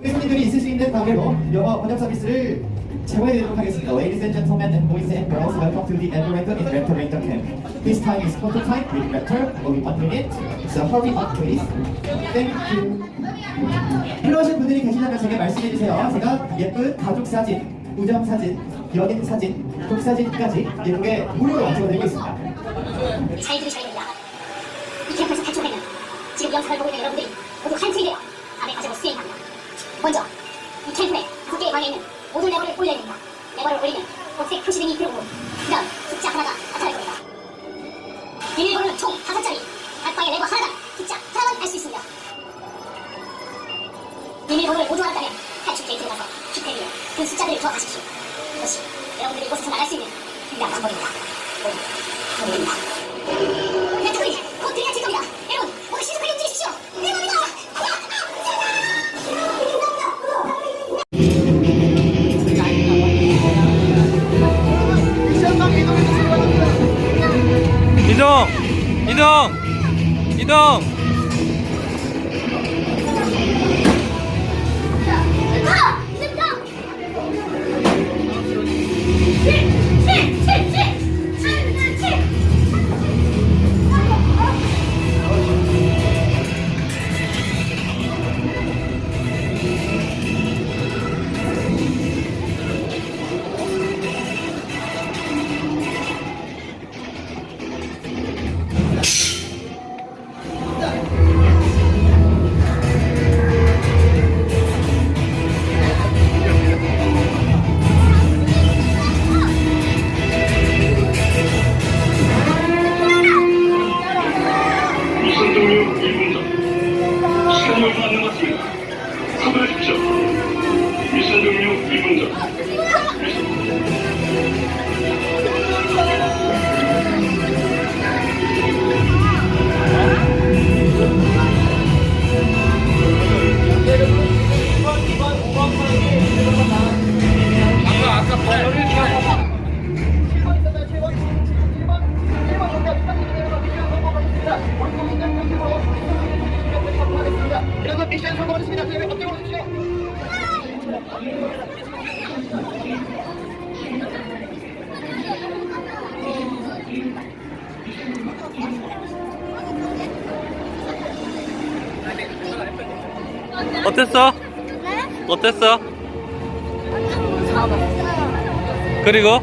손님들이 있을 수 있는 관계로 영어 번역 서비스를 제공해드리도록 하겠습니다. Ladies and gentlemen and boys and girls, welcome to the Edmonton Interactive Rental Camp. This time is photo time with Raptor. Only one minute. So hurry up, please. Thank you. 필요하신 분들이 계시다면 제게 말씀해 주세요. 제가 예쁜 가족 사진, 우정 사진, 연인 사진, 독 사진까지 예쁘게 무료로 찍어드리겠습니다. 잘 들으셔야 됩니다. 이 캠프에서 탈출되면 지금 영상을 보고 있는 레버를 올리면 녹색 표시등이 들어오고 그 다음 숫자 하나가 나타날 겁니다. 비밀번호는 총 다섯 자리 각 방에 레버 하나당 숫자 하나만 알 수 있습니다. 비밀번호를 모두 알았다면 탈출제에 들어가서 키패드 위에 그 숫자들을 더하십시오. 이것이 여러분들이 이곳에서 나갈 수 있는 유일한 방법입니다. 모두 모두입니다. 이동! 이동! 이동! 여러분 미션 성공하셨습니다. 저희가 걱정 마십시오. 어땠어? 어땠어? 그리고